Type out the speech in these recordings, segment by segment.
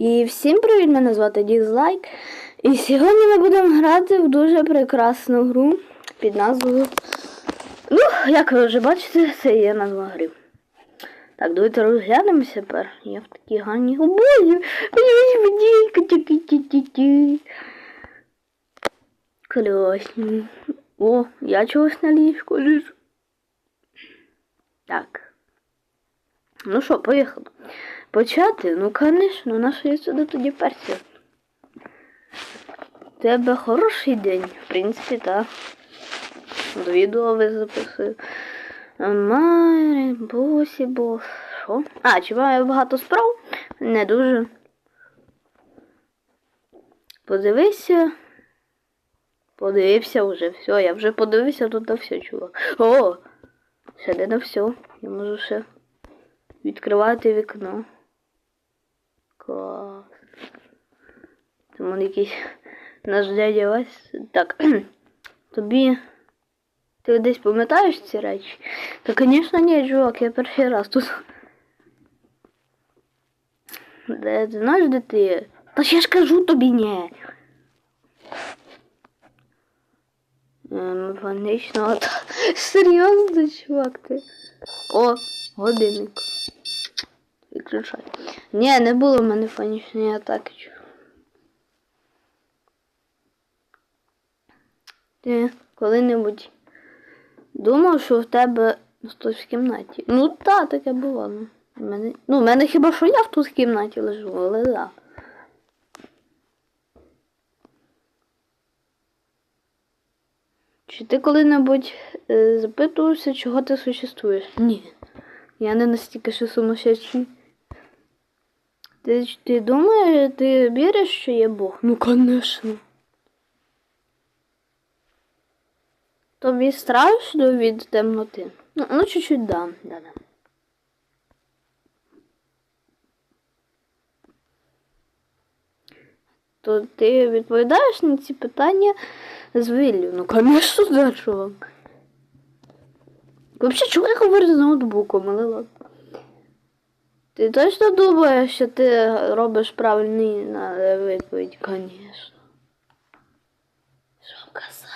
І всім привіт, мене звати Дізлайк. І сьогодні ми будемо грати в дуже прекрасну гру під назвою. Ну, як ви вже бачите, це є назва гри. Так, давайте розглянемося тепер. Я в такій гарній обої. Класні. О, я чогось на ліжку лежу. Так. Ну що, поїхали. Почати? Ну, звісно, наша я сюди тоді перся. У тебе хороший день, в принципі, так. До відео ви записую. Майрі, босі, бос. Що? А, чи маю багато справ? Не дуже. Подивися. Подивився вже, все, я вже подивився тут на все, чувак. О! Ще не на все. Я можу ще відкривати вікно. Клас. Там якийсь наш дядя Вась. Так. Тобі. Ти десь пам'ятаєш ці речі? Та, звісно, ні, чувак, я перший раз тут. Де ти знаєш, де ти? Та ж ж кажу тобі ні. Механично. От. Серйозно, чувак, ти. О, годинник. Виключай. Ні, не було в мене фанічної атаки. Ти коли-небудь думав, що в тебе хтось в кімнаті? Ну так, таке бувало. У мене... Ну, в мене хіба що я в тут в кімнаті лежу, але да. Чи ти коли-небудь е, запитувався, чого ти существуєш? Ні. Я не настільки ще сумасшедший. Ти, ти думаєш, ти віриш, що є Бог? Ну, звісно. Тобі страшно від темноти? Ну, ну чуть-чуть да. да, да. То ти відповідаєш на ці питання з виллю? Ну, звісно, да, чувак. Взагалі, чого я говорю з ноутбуком, але ладно. Ти точно думаєш, що ти робиш правильний на відповідь? Звісно. Що казав?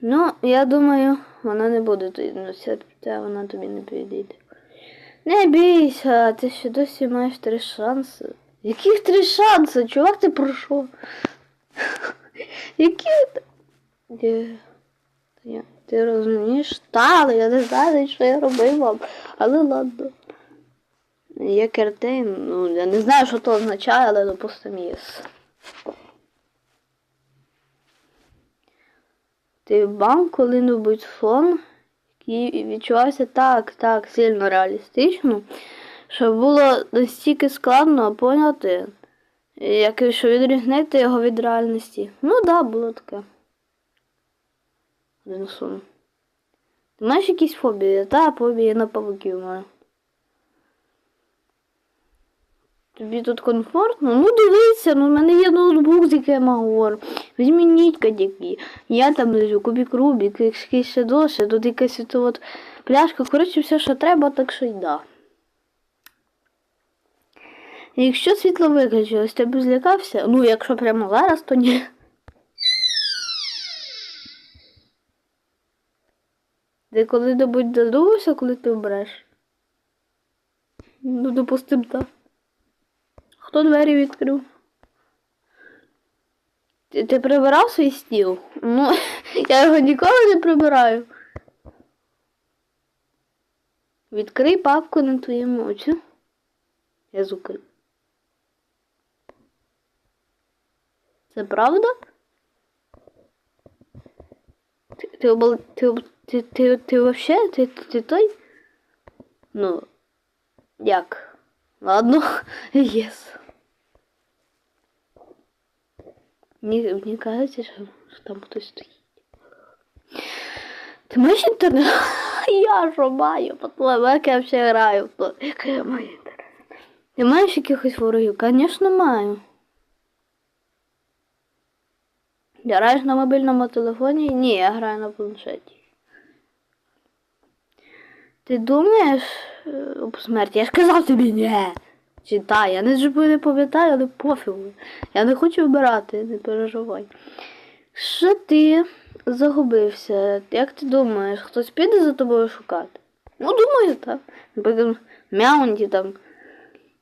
Ну, я думаю, вона не буде тобі носити, вона тобі не підійде. Не бійся, ти ще досі маєш три шанси. Яких три шанси? Чувак, ти про що? Які? Ти, ти, ти розумієш? Та, але я не знаю, що я робив вам. Але ладно. Є кертейн, ну я не знаю, що то означає, але допустим єс. Ти бав коли-небудь сон, який відчувався так, так сильно реалістично, що було настільки складно поняти, як що відрізнити його від реальності. Ну так, да, було таке. Сон. Ти маєш якісь фобії? Та фобії на павуків маю. Тобі тут комфортно? Ну дивися, ну в мене є ноутбук, з яким я говорю. Візьміть кадяки. Я там лежу, кубік рубік, якийсь ще досі, тут якась от, от пляшка, коротше, все, що треба, так що й да. Якщо світло виключилось, ти б злякався? Ну, якщо прямо зараз, то ні. Ти коли-небудь додумався, коли ти вбереш? Ну, допустим, так. Хто двері відкрив? Ти, ти прибирав свій стіл? Ну, я його ніколи не прибираю. Відкрий папку на твоєму очі. Я закрив. Це правда? Ти, ти, обал- ти, об- ти, ти, ти вообще? Ти, ти, ти той? Ну, як? Ладно, єс. Мені, мені кажеться, що, що там хтось стоїть. Ти маєш інтернет? Я ж маю, по як я взагалі граю то. Я маю інтернет? Ти маєш якихось ворогів? Звісно, маю. Ти граєш на мобільному телефоні? Ні, я граю на планшеті. Ти думаєш е, об смерті? Я ж казав тобі ні. Читай, я не ж не пам'ятаю, але пофігу. Я не хочу вбирати, не переживай. Що ти загубився? Як ти думаєш, хтось піде за тобою шукати? Ну, думаю, так. Наприклад, в Мяунті там.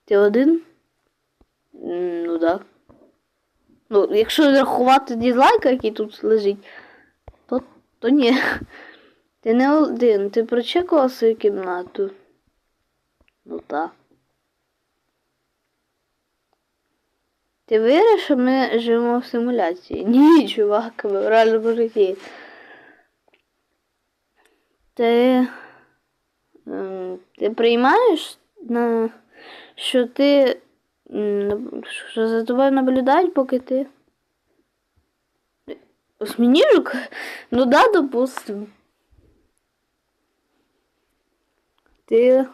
Ти один? Ну так. Ну, якщо рахувати дізлайка, який тут лежить, то, то ні. Ти не один, ти прочекував свою кімнату. Ну так. Ти віриш, що ми живемо в симуляції? Ні, чувак, ми в реальному житті. Ти, ем, ти приймаєш, на, що ти що за тобою наблюдають, поки ти. Осьмініжок? Ну да, допустим. Ти.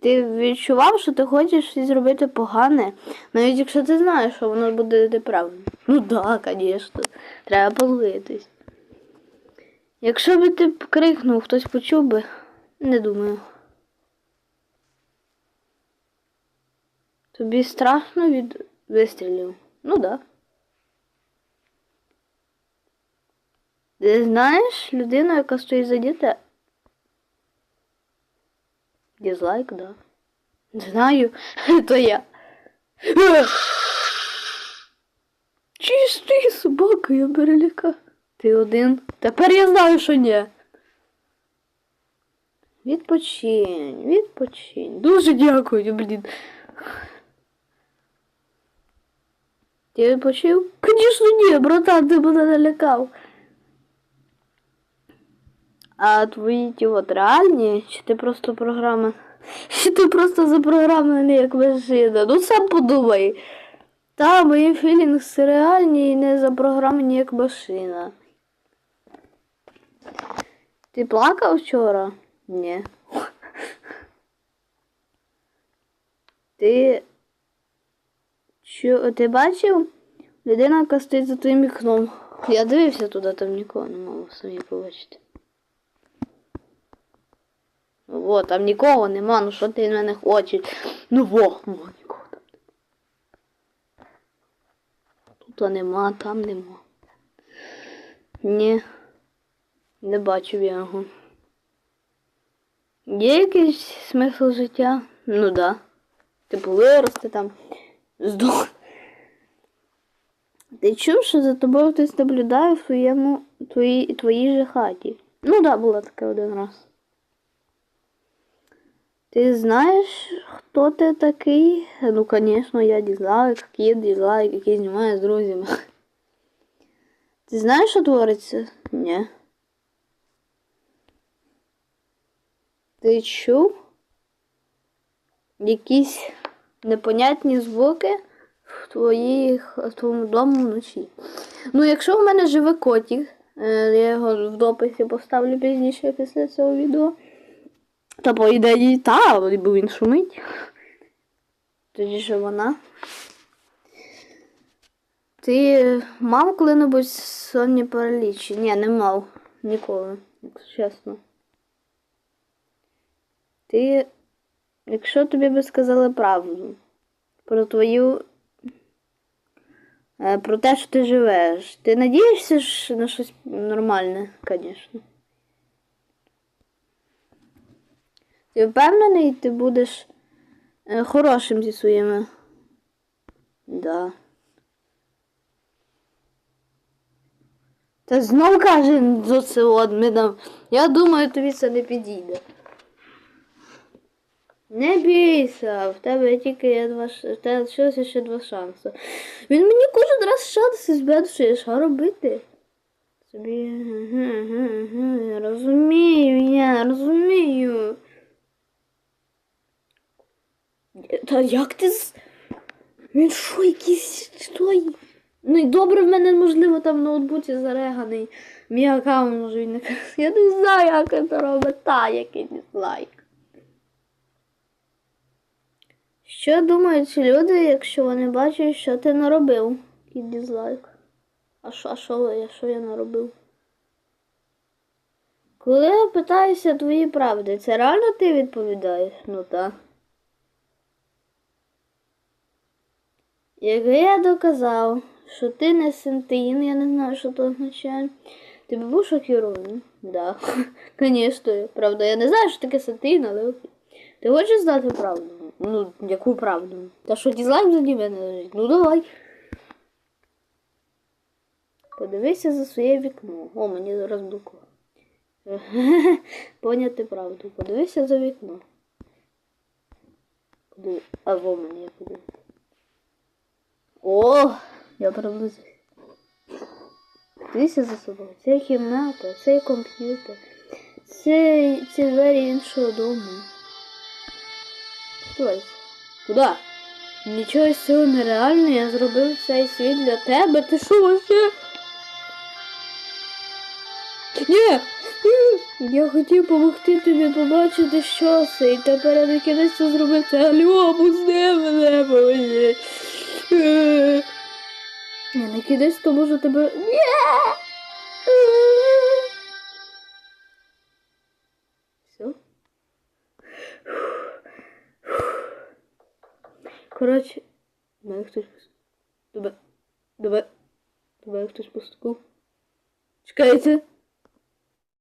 Ти відчував, що ти хочеш щось зробити погане, навіть якщо ти знаєш, що воно буде неправильно. Ну да, звісно. Треба позлитись. Якщо би ти крикнув, хтось почув би, не думаю. Тобі страшно від вистрілів? Ну да. Ти знаєш людину, яка стоїть за дітей? Дизлайк, да. Знаю, то я. Чистий собака, я переляка. Ти один. Тепер я знаю, що ні. Відпочинь, відпочинь. Дуже дякую, блін. Ти відпочив? Звісно, ні, братан, ти мене налякав. А твої ті от реальні, чи ти просто програма? Чи ти просто запрограмлений як машина? Ну сам подумай. Та, мої філінгси реальні і не запрограмлені як машина. Ти плакав вчора? Ні. Ти. Що, ти бачив? Людина, яка стоїть за твоїм вікном. Я дивився туди, там нікого не мав самі побачити. Во, там нікого нема, ну що ти мене хочеш? Ну во, во, нікого там. Тут нема, там нема. Ні. Не бачив я його. Є якийсь смисл життя? Ну да. Типу вирости там. Здох. Ти чув, що за тобою хтось наблюдає в твоєму твоїй твоїй же хаті? Ну да, було таке один раз. Ти знаєш, хто ти такий? Ну, звісно, я дізлайк, кіт дізлайк, який знімає з друзями. Ти знаєш, що твориться? Ні. Ти чув? Якісь непонятні звуки в, твоїх, в твоєму дому вночі. Ну, якщо в мене живе котик, е, я його в дописі поставлю пізніше після цього відео. Та по ідеї, та, бо він шумить. Тоді ж вона. Ти мав коли-небудь сонні паралічі? Ні, не мав. Ніколи, якщо чесно. Ти, якщо тобі би сказали правду про твою. е, Про те, що ти живеш, ти надієшся на щось нормальне, звісно. Ти впевнений, ти будеш е, хорошим зі своїми. Да. Та знов каже за це там. Я думаю, тобі це не підійде. Не бійся, в тебе тільки є два в тебе лишилося ще два шанси. Він мені кожен раз шанси збільшує, що робити? Собі. я розумію, я розумію. Та як ти з. Він що, якийсь той? Ну і добре в мене, можливо, там в ноутбуці зареганий мій аккаунт, може він не Я не знаю, як це робить та, який дизлайк. Що думають люди, якщо вони бачать, що ти наробив? Який дизлайк. А що, а що, я, що я наробив? Коли я питаюся твої правди, це реально ти відповідаєш? Ну так. Якби я доказав, що ти не синтеїн, я не знаю, що це означає. Ти б був шокірований? Да. Звісно. Правда, я не знаю, що таке синтеїн, але окей. Ти хочеш знати правду? Ну, яку правду? Та що дізлайк за мене лежить? Ну давай. Подивися за своє вікно. О, мені зараз дукло. Поняти правду. Подивися за вікно. Подиви... А во я подивився. О, я приблизився. Дивися за собою. Це кімната, це комп'ютер, це, це двері іншого дому. Стой. Куди? Нічого з цього нереально, я зробив цей світ для тебе. Ти що вообще? Ні! Я хотів допомогти тобі побачити, що це, і тепер я на кінець зробив це. Алло, пусти мене, боже. Я на кінець то можу тебе. Ні! Все? Коротше, мене хтось Тебе. Тебе. Тебе хтось постукав. Чекайте.